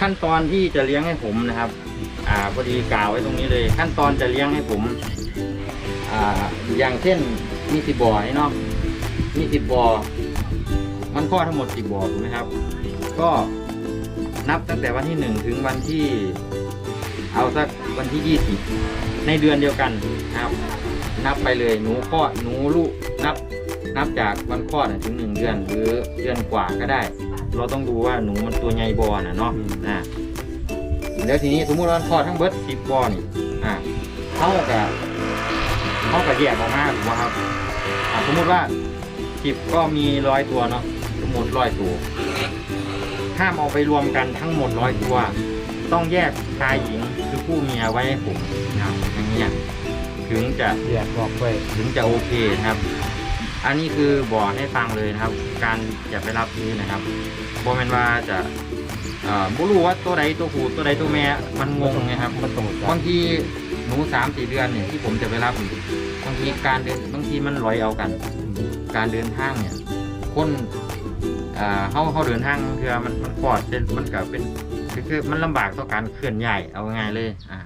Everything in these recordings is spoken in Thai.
ขั้นตอนที่จะเลี้ยงให้ผมนะครับ อ่าพอดีกล่าวไว้ตรงนี้เลย ขั้นตอนจะเลี้ยงให้ผม อ่า อย่างเช่นมีสิบบ่อนี่เนาะมีสิบบ่อมันคลอทั้งหมดสิบบ่อถูกไหมครับ ก็นับตั้งแต่วันที่หนึ่งถึงวันที่ เอาสักวันที่ยี่สิบในเดือนเดียวกันนะครับ นับไปเลยหนูคลอดหนูลูกนับ นับจากวันคลอดถึงหนึ่งเดือนหรือเดือนกว่าก็ได้ เราต้องดูว่าหนูมันตัวใหญ่บอน่ะเนาะอ่าแล้วทีนี้สมมุติว่ามันคลอดทั้งเบิร์ดสิบบอนี่อ่าเท่ากับเท่ากับแยกออกมาถูกไหมครับอ่าสมมุติว่าสิบก็มีร้อยตัวเนาะสมมติร้อยตัวห้ามเอาไปรวมกันทั้งหมดร้อยตัว ต้องแยกชายหญิงคือผู้เมียไว้ให้ผมนะครับอย่างเงี้ยถึงจะแยกบอกไปถึงจะโอเคนะครับ อันนี้คือบอกให้ฟังเลยนะครับ การจะไปรับซื้อนะครับบอแมนว่าจะเอ่อบ่รู้ว่าตัวใดตัวผู้ตัวใดตัวแม่มันงงไงครับมันตรงกับางทีหนูสามสี่เดือนเนี่ยที่ผมจะไปรับนี่บางทีการเดินบางทีมันลอยเอากัน การเดินทางเนี่ยคนอ่าเขาเขาเดินทางเพื่อมันมันปลอดเป็นมันก็เป็นคือคือมันลำบากต่อการเคลื่อนย้ายเอาง่ายๆเลยอ่า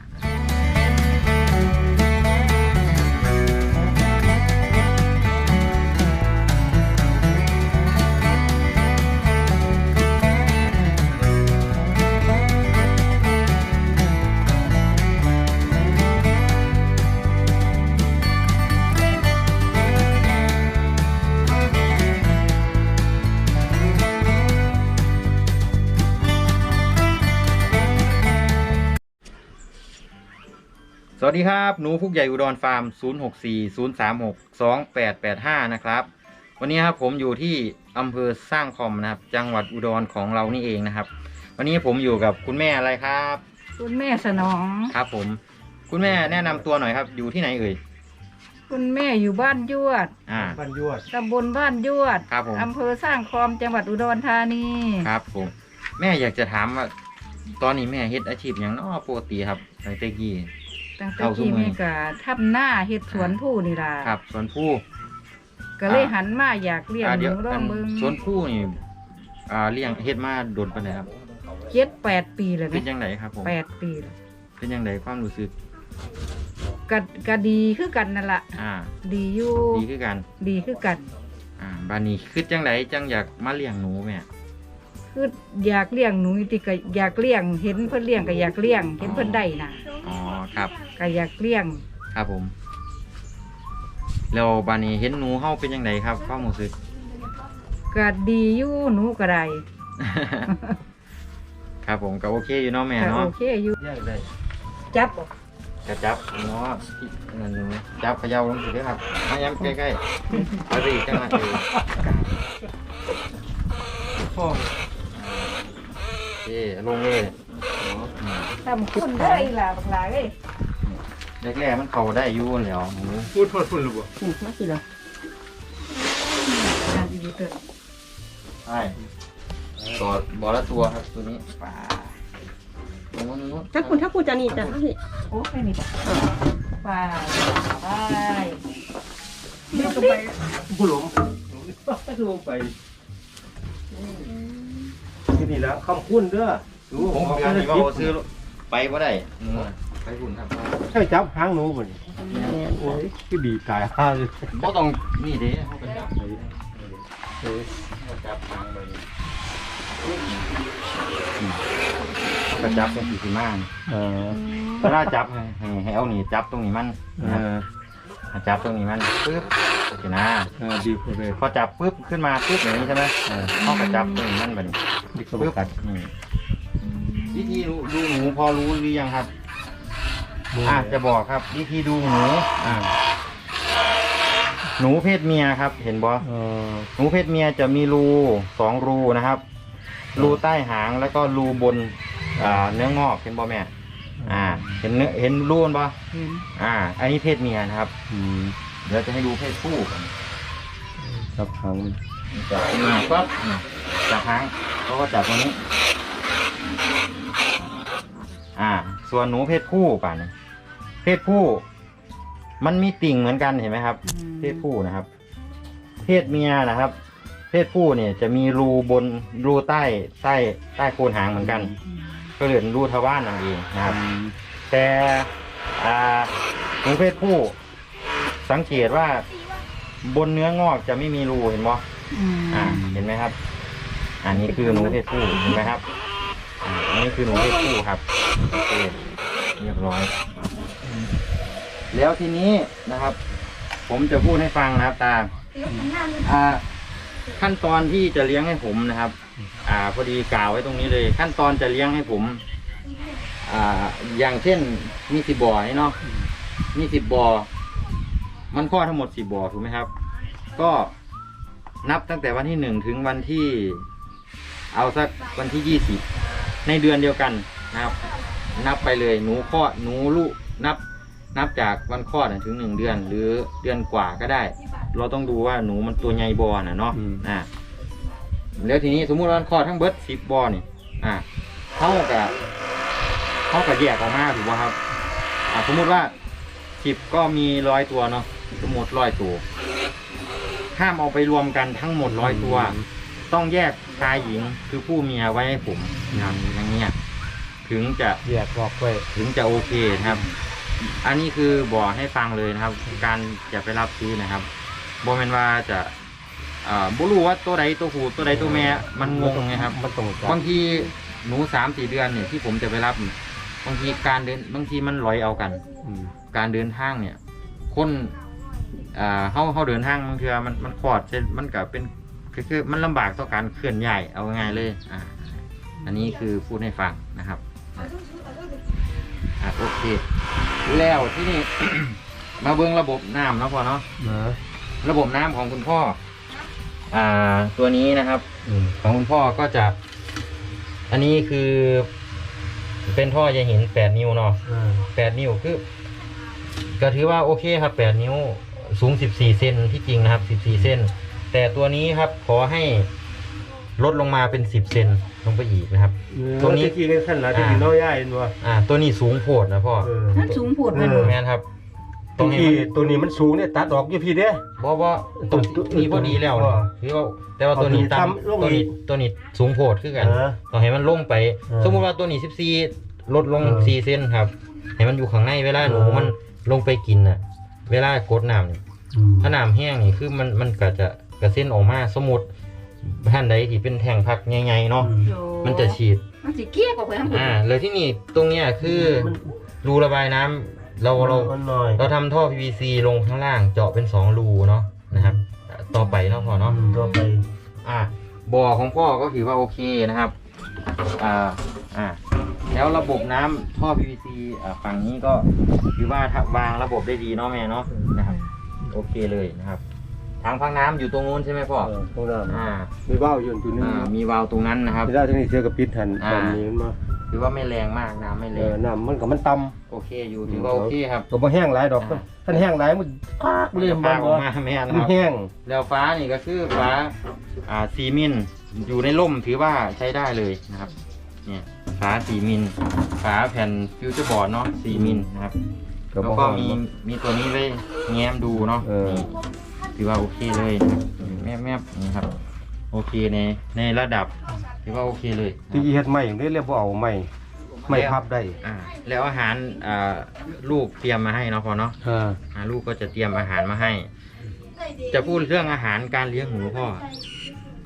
ดีครับ หนูพุกใหญ่อุดรฟาร์ม 0640362885 นะครับ วันนี้ครับผมอยู่ที่อำเภอสร้างคอมนะครับ จังหวัดอุดรของเรานี่เองนะครับ วันนี้ผมอยู่กับคุณแม่อะไรครับ คุณแม่สนอง ครับผม คุณแม่แนะนำตัวหน่อยครับ อยู่ที่ไหนเอ่ย คุณแม่อยู่บ้านยวดอ่า บ้านยวด ตำบลบ้านยวดครับผม อำเภอสร้างคอมจังหวัดอุดรธานีครับผม แม่อยากจะถามว่า ตอนนี้แม่เฮ็ดอาชีพอย่างเน้อปกติครับในเตกี้ ตั้งแต่เข้าสู่ที่เมืองแม่ก็ทำหน้าเฮ็ดสวนผู้นี่ล่ะครับสวนผู้ก็เลยอ่าหันมาอยากเลี้ยงอ่าหเดี๋ยนูวร่องเบิงสวนผู้นี่อ่าเลี้ยงเฮ็ดมาโดนปานไหนครับเจ็ดแปดปีเลยเป็นนะยังไงครับผมแปดปีแล้วเป็นยังไงความรู้สึกก็ก็ดีคือกันนั่นละอ่า ดีอยู่ ดีคือกัน ดีคือกัน อ่าบานนี้คือจังไดจังอยากมาเลี้ยงหนูแม่คืออยากเลี้ยงหนูที่ก็อยากเลี้ยงเห็นเพิ่นเลี้ยงก็อยากเลี้ยงเห็นเพิ่นได้น่ะอ๋อครับ ก็อยากเลี้ยงครับผม แล้วบานนี้เห็นหนูเฮาเป็นยังไงครับความรู้สึก ก็ดีอยู่หนูก็ได้ ครับผมก็โอเคอยู่เนาะแม่ก็เนาะโอเคอยู่แยกได้จับบ่กระจับเนาะพี่นั่นหนูจับเขย่าลงสิเด้อครับมาย้ำใกล้ๆเอาไปอีกจังหวะเออพ่อโอเคลงเลยอืมทำคนได้ล่ะบักหลายเอ้ย แรกๆมันเข้าได้อยู่แล้วหนูพูดพูดพูดหรือเปล่าอืมมาสิล่ะอ่านอยู่เถอะใช่ต่อบอละตัวครับตัวนี้ป่าตรงนู้นนู้นถ้าคุณถ้าคุณจะนี่จะให้โอ้ไม่มีจ้ะไปไปเดี๋ยวก็ไปผู้หลงลงไปที่นี่แล้วคำคุ้นเด้อดูผมขขอองงกาการรที่ที่ว่าว่าซื้อไปก็ได้อืม ไปหุ่นครับให้จับหางหนูบ่นี่โอ้ยคือดีกายห้าเลยก็ต้องนี่เด้เขาไปจับไปเออเขาจับทางไปเขาก็จับเป็นสีสีม่านเออเวลาจับให้ให้ให้เอานี่จับตรงนี้มันเอนะครับอให้จับตรงนี้มันปึ๊บโอเคนะเออดีกว่าเลยพอจับปึ๊บขึ้นมาปึ๊บอย่างนี้ใช่ไหมเออเขาก็จับตรงนี้มันแบบดีกว่าปึ๊บกัดนี่วิธีดูดูหนูพอรู้หรือยังครับ อะจะบอกครับ วิธีดูหนูอ่าหนูเพศเมียครับ เห็นบ่เออหนูเพศเมียจะมีรูสองรูนะครับ รูใต้หางแล้วก็รูบนอ่าเนื้องอกเห็นบ่แม่ อ่า เห็นเนื้อเห็นรูนบ่เห็นอ่า อันนี้เพศเมียนะครับ อืมเดี๋ยวจะให้ดูเพศผู้กันจับหางมันจับขึ้นมาปั๊บนี่จับหางเขาก็จับตรงนี้ อ่า ส่วนหนูเพศผู้ป่ะนี่ เพศผู้ มันมีติ่งเหมือนกันเห็นไหมครับเพศผู้นะครับ เพศเมียนะครับ เพศผู้เนี่ยจะมีรูบนรูใต้ใต้ใต้โคนหางเหมือนกัน อืมก็เหลือรูทวารนั่นเองนะครับ แต่อ่าหนูเพศผู้ สังเกตว่าบนเนื้องอกจะไม่มีรูเห็นไหมอืมอ่า เห็นไหมครับ อันนี้คือหนูเพศผู้เห็นไหมครับอ่าอันนี้คือหนูเพศผู้ครับโอเคเรียบร้อย แล้วทีนี้นะครับ ผมจะพูดให้ฟังนะครับ ตาอ่าขั้นตอนที่จะเลี้ยงให้ผมนะครับ อ่า พอดีกล่าวไว้ตรงนี้เลย ขั้นตอนจะเลี้ยงให้ผม อ่า อย่างเช่นมีสิบบ่อนี่เนาะมีสิบบ่อมันข้อดทั้งหมดสิบบ่อถูกไหมครับ ก็นับตั้งแต่วันที่หนึ่งถึงวันที่ เอาสักวันที่ยี่สิบในเดือนเดียวกันนะครับ นับไปเลยหนูคลอดหนูลูกนับ นับจากวันคลอดน่ะถึงหนึ่งเดือน หรือเดือนกว่าก็ได้ เราต้องดูว่าหนูมันตัวใหญ่บอนะเนาะอืมอ่าแล้วทีนี้สมมุติว่ามันคลอดทั้งเบิดสิบบอนี่อ่าเท่ากับเท่ากับแยกออกมาถูกป่ะครับ อ่าสมมุติว่าสิบก็มีร้อยตัวเนาะสมมติร้อยตัวห้ามเอาไปรวมกันทั้งหมดร้อยตัว ต้องแยกชายหญิงคือผู้เมียไว้ให้ผมนะครับอย่างเงี้ยถึงจะแยกออกไว้ถึงจะโอเคนะครับ อันนี้คือบอกให้ฟังเลยนะครับ การจะไปรับซื้อนะครับบอแมนว่าจะอ่าบุรู้ว่าตัวใดตัวผู้ตัวใดตัวแม่มันงงไงครับมันตรงจับางทีหนูสามสี่เดือนเนี่ยที่ผมจะไปรับเนี่ยบางทีการเดินบางทีมันลอยเอากัน อืมการเดินทางเนี่ย คนอ่าเขาเขาเดินทางบางเทือมันมันขอดเช่นมันก็เป็นคือคือมันลำบากต่อการเคลื่อนย้ายเอาง่ายๆเลย อ่า อันนี้คือพูดให้ฟังนะครับอะ อะโอเค แล้วที่นี่ มาเบิ้งระบบน้ำเนาะพ่อเนาะนะระบบน้ำของคุณพ่อ อ่า ตัวนี้นะครับ อืมของคุณพ่อก็จะ อันนี้คือ เป็นท่อใยหินแปดนิ้วเนาะอ่าแปดนิ้วคือ ก็ถือว่าโอเคครับแปดนิ้ว สูงสิบสี่เซนที่จริงนะครับสิบสี่เซนแต่ตัวนี้ครับขอให้ลดลงมาเป็นสิบเซน ลงไปอีกนะครับ ตรงนี้ตะกี้กันขั้นละตะกี้น้อยใหญ่เห็นบ่อ่า ตัวนี้สูงโพดนะพ่อเออมันสูงโผดมันเออแม่นครับตตรรงงนี้ที่มันตัวนี้มันสูงเนี่ยตัดออกอยู่พี่เด้บ่บ่ตรงตรงนี้พอดีแล้วนะว่าคือว่าแต่ว่าตัวนี้เอาตัวนี้ต่ำต่ำลงตัวอีนี้กตัวนี้สูงโพดคือกันเออต้องให้มันลงไปเออสมมุติว่าตัวนี้สิบสี่ลดลงเออสี่เซนครับให้มันอยู่ข้างในเวลาหนูเออมันลงไปกินน่ะ เวลากดน้ำนี่อืมถ้าน้ำแห้งนี่คือมันมันก็จะกระเส้นออกมาสมมุติ ท่านใดที่เป็นแท่งพักใหญ่ๆเนาะโยมันจะฉีด มันสิเกี้ยกออกไปทั้งหมดอ่าเลยที่นี่ตรงเนี้ยคือรูระบายน้ำเราเรามันน้อยเราทำท่อ PVC ลงข้างล่างเจาะเป็นสองรูเนาะนะครับอะต่อไปเนาะพอเนาะอืมต่อไปอ่าบ่อของพ่อก็ถือว่าโอเคนะครับ อ่า อ่า แล้วระบบน้ำท่อ PVC อ่าฝั่งนี้ก็ถือว่าถ้าวางระบบได้ดีเนาะแม่เนาะนะครับ โอเคเลยนะครับ ทางพักน้ำอยู่ตรงนู้นใช่ไหมพ่อเออตรงนั้นอ่ามีว่าวอยู่ตัวนึงอ่ามีวาล์วตรงนั้นนะครับ ที่ได้ทางนี้เสือกับปิดหันอ่าตอนนี้มันมาถือว่าไม่แรงมากน้ำไม่เอแรองน้ำมันก็มันต่โอเคอยู่ถือว่าโอเคครับำก็บ่แห้งหลายดอกอ่า ท่านแห้งหลายมันพากเลยจะมัพานออกมาแม่นมันครับ แห้งแล้วฟ้านี่ก็คือฟ้าอ่าซีมินอยู่ในร่มถือว่าใช้ได้เลยนะครับ เนี่ยฟ้าสีมิลฟ้าแผ่นฟิวเจอร์บอร์ดเนาะสีมิลนะครับก็แล้วบ่ก็ฮ้อนมีมีตัวนี้ไว้แง้มดูเนาะเออนี่ ถือว่าโอเคเลยนะครับแมบแมบนี่ครับ โอเคในในระดับถือว่าโอเคเลยนะคที่รับอีเฮ็ดใหม่อย่างนี้เรียกว่าเอาใหม่ไม่พับได้อ่าแล้วอาหารอ่าลูกเตรียมมาให้เนาะพอเนาะอ่าอ่าลูกก็จะเตรียมอาหารมาให้ จะพูดเรื่องอาหารการเลี้ยงหนูพ่อ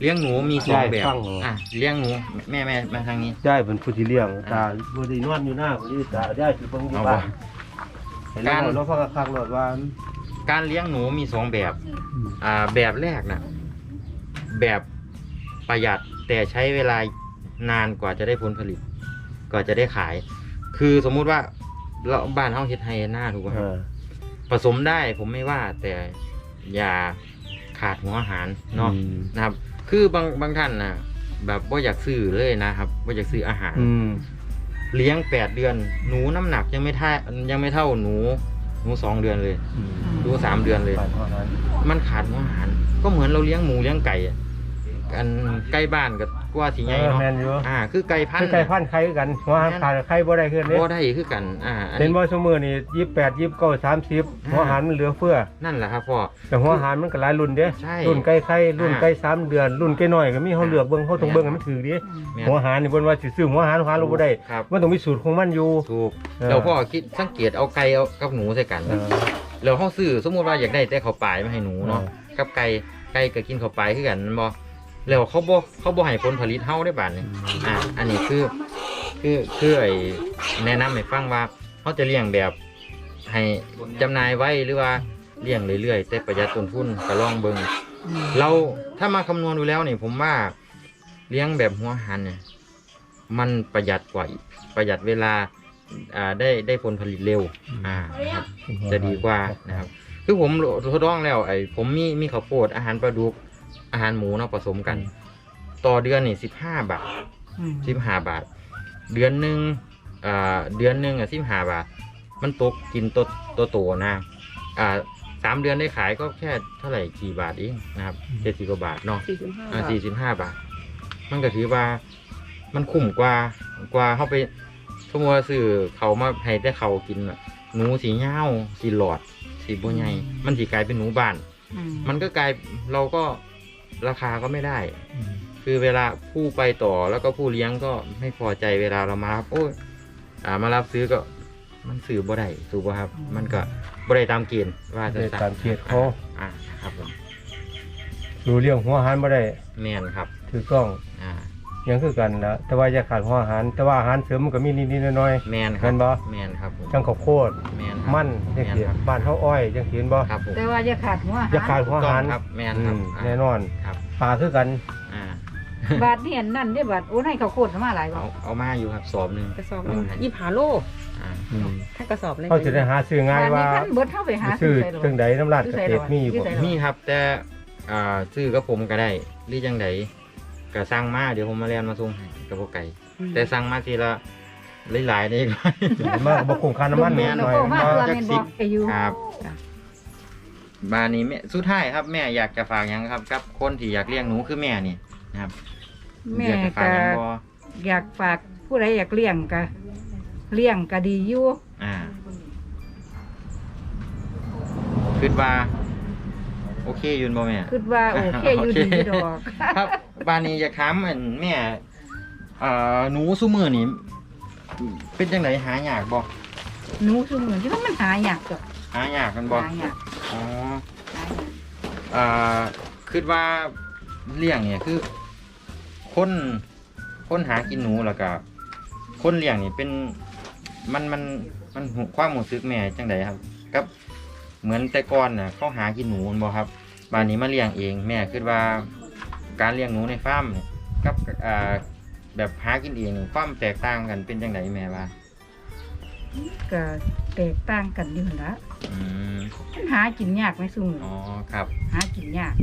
เลี้ยงหนูมีสองแบบอะเลี้ยงหนูแม่แม่มาทางนี้ได้เป็นผู้ที่เลี้ยงตาบ่ได้นอนอยู่หน้าบ่ได้ตาได้สิเบิ่งอยู่เอาบ้าบ่นให้เราเราฟังคักๆรถว่า การเลี้ยงหนูมีสองแบบ อ่า แบบแรกนะแบบประหยัดแต่ใช้เวลานานกว่าจะได้ผลผลิต กว่าจะได้ขาย คือสมมุติว่าเราบ้านเฮาเฮ็ดไฮหน้าถูกไหมเออผสมได้ผมไม่ว่าแต่อย่าขาดหัวอาหารเนาะอืมนะครับ คือบางบางท่านนะแบบว่าอยากซื้อเลยนะครับว่าอยากซื้ออาหารอืมเลี้ยงแปดเดือน หนูน้ำหนักยังไม่ท่ายังไม่เท่าหนู หนูสองเดือนเลยอืมหนูสามเดือนเลยบ้านเฮานั้นมันขาดหัวอาหาร ก็เหมือนเราเลี้ยงหมูเลี้ยงไก่อะกันใกล้บ้านกับก ว่าสีใหญ่เออเนาะแม่นอยู่อ่าคือไก่พันคือธุ์ไก่พันธุ์ไข่คือกันหัวอาหารขาดไข่บ่ได้คือเด้บ่ได้คือกันอ่าอันเห็นนี้บ่ซุมื้อนี่28 29 30หัวอาหารมันเหลือเฟือนั่นแหละครับพ่อแต่หัวอาหารมันก็หลายรุ่นเด้ใช่รุ่นไก่ไข่รุ่นอ่าไก่สามเดือน รุ่นไก่น้อยก็มีเฮาเลือกเบิ่งเฮาต้องเบิ่งให้มันถือดิแม่นหัวอาหารนี่เพิ่นว่าสิซื้อหัวอาหารหัวอาหารเราบ่ได้ครับมันต้องมีสูตรของมันอยู่ถูกเออแล้วพ่อคิดสังเกตเอาไก่เอากับหนูใส่กันเออแล้วเฮาซื้อสมมุติว่าอยากได้แต่ข้าวปลายมาให้หนูเนาะเออกับไก่ไก่ก็กินข้าวปลายคือกันแม่นบ่ แล้วเขาบ่เขาบ่ให้ผลผลิตเฮาได้บาดนี้อ่าอันนี้คือคือคือไอ้แนะนำให้ฟังว่าเขาจะเลี้ยงแบบ ให้จำหน่ายไว้หรือว่าเลี้ยงเรื่อยๆแต่ประหยัดต้นทุนก็ลองเบิ่งอืมเราถ้ามาคำนวณดูแล้วนี่ผมว่าเลี้ยงแบบหัวหันเนี่ยมันประหยัดกว่าอีกประหยัดเวลาอ่าได้ได้ผลผลิตเร็ว อ่านะครับจะดีกว่านะครับ คือผมทดลองแล้วไอ้ผมมีมีข้าวโพดอาหารปลาดุก อาหารหมูเนาะผสมกัน ต่อเดือนนี่สิบห้าบาทอืมสิบห้าบาท เดือนหนึ่งอ่าเดือนหนึ่งอะสิบห้าบาท มันตกกินตัวตัวโตนะอ่าสามเดือนได้ขายก็แค่เท่าไหร่กี่บาทเองนะครับเจ็ดสิบกว่าบาทเนาะสี่สิบห้าอ่าบาทสี่สิบห้าบาท มันก็ถือว่ามันคุ้มกว่ากว่าเข้าไปสมมติว่าซื้อเขามาให้แต่เขากินน่ะหนูสีเงาสีหลอด สีบัวใหญ่มันสีกลายเป็นหนูบ้านอืมมันก็กลายเราก็ ราคาก็ไม่ได้ คือเวลาผู้ไปต่อแล้วก็ผู้เลี้ยงก็ไม่พอใจเวลาเรามารับโอ้ยอ่ามารับซื้อก็มันซื้อบ่ได้ถูกป่ะครับ มันก็บ่ได้ตามเกณฑ์ว่าจะได้ตามเกียรติเขา อ่าครับผมดูเรื่องหัวอาหารบ่ได้แม่นครับถูกต้อง อ่ายังคือกันนะแต่ว่าอย่าขาดหัวอาหารแต่ว่าอาหารเสริมมันก็มีนิดๆหน้อยแม่นคเห็รับนบ่แม่นครับผมๆจังข้าวโพดแม่นครับ มันจังแม่นซี่ครับ บ้านเฮาอ้อยจังซี่เห็นบ่ครับผมแต่ว่าอย่าขาดหัวอย่าขาดหัวอาหารถูกต้องครับแม่นอืครับมอ่า แน่นอน ครับ ปลาคือกัน อ่า บาทนี่อันนั่นได้บาทโอ้ให้เขาโคตรมาหลายบาเอาทเอามาอยู่ครับสอบหนึ่ง กระสอบหนึ่งยี่สิบห้าโลอ่าอืมถ้ากระสอบเลยเขาสิได้หาซื้อง่ายว่าบทนี้ท่านเบิดเข้าไปหาซื้อใส่หรจังใดน้ำราดเกษตรมีอยู่ซื้อบ่ใส่หรอมีครับแต่อ่าซื้อกับผมก็ได้หรือจังไดก็สั่งมาเดี๋ยวผมมาเรียนมาส่งให้กับพวกไก่แต่สั่งมาทีละหลายๆนี่ก็ มากบ่คงค่าน้ำมันแม่หน่อยโอ้มามาตัวเมนบอกอายุครับ บานนี้แม่สุดท้ายครับแม่อยากจะฝากหยังครับกับคนที่อยากเลี้ยงหนูคือแม่นี่นะครับแม่อยากจะฝากก็หยังบ่อยากฝากผู้ใดอยากเลี้ยงก็เลี้ยงก็ดีอยู่อ่าคิดว่า โอเคอยืนบ่แม่ คิดว่าโอเคอยู่ดีอยู่ดอก ครับบานนี้อยากถามอันแม่เอ่อหนูซุมือนี่เป็นจังไดหายากบ่หนูซุมื้อที่มันหายากจ้ะหายากกันบ่หายากอ๋อหายาก อ่าคิดว่าเลี้ยงเนี่ยคือ คนคนหากินหนูแล้วก็คนเลี้ยงนี่เป็นมันมันมันหูความรู้สึกแม่จังไดครับกับ เหมือนแต่ก่อนน่ะเขาหากินหนูแม่นบ่ครับบานนี้มาเลี้ยงเองแม่คิดว่า การเลี้ยงหนูในฟาร์มนี่กับอ่าแบบหากินเองนี่ความแตกต่างกันเป็นจังไดแม่ว่าก็แตกต่างกันอยู่นั่นละอืม มันหากินยากไหมซุมื้ออ๋อครับ หากินยาก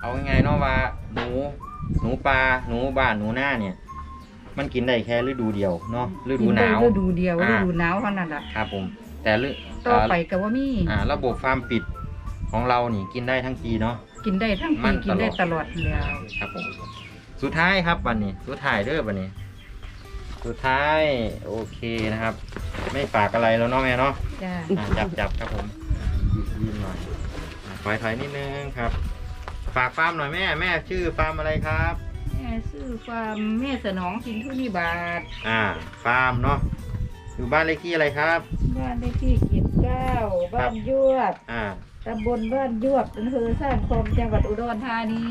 เอาง่ายๆเนาะว่าหนูหนูปลาหนูบ้านหนูหน้าเนี่ย มันกินได้แค่ฤดูเดียวเนาะฤดูหนาวกิได้ฤดูเดียวอ่าฤดูหนาวเท่านั้นล่ะครับผมแต่ฤต่อไปก็ว่ามีอ่า ระบบฟาร์มปิดของเรานี่กินได้ทั้งปีเนาะกินได้ทั้งมัปีนกินได้ตตลลออดดแล้วครับผมสุดท้ายครับวันนี้ สุดท้ายเด้อวันนี้ สุดท้ายโอเคนะครับ ไม่ฝากอะไรแล้วเนาะแม่เนาะจ้าอ่าจับจับครับผม ยืนหน่อยอ่าถอยถอยนิดนึงครับ ฝากฟาร์มหน่อยแม่ แม่ชื่อฟาร์มอะไรครับ แม่ซื้อฟาร์มแม่สนองสินทุนิบาทอ่า ฟาร์มเนาะ อยู่บ้านเลขที่อะไรครับ บ้านเลขที่เกียรติเก้าบ้านยวดอ่า ตำบลบ้านยวดอำเภอสร้างคมจังหวัดอุดรธานี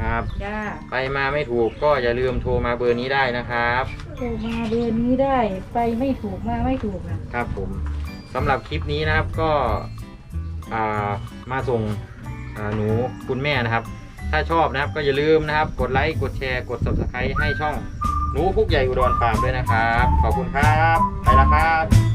ครับ จ้าไปมาไม่ถูกก็อย่าลืมโทรมาเบอร์นี้ได้นะครับ โทรมาเบอร์นี้ได้ ไปไม่ถูกมาไม่ถูกนะ ครับผมสำหรับคลิปนี้นะครับก็อ่า มาส่งหนูคุณแม่นะครับ ถ้าชอบนะครับก็อย่าลืมนะครับ กดไลค์กดแชร์กด subscribe ให้ช่องหนูพุกใหญ่อุดรฟาร์มด้วยนะครับ ขอบคุณครับ ไปแล้วครับ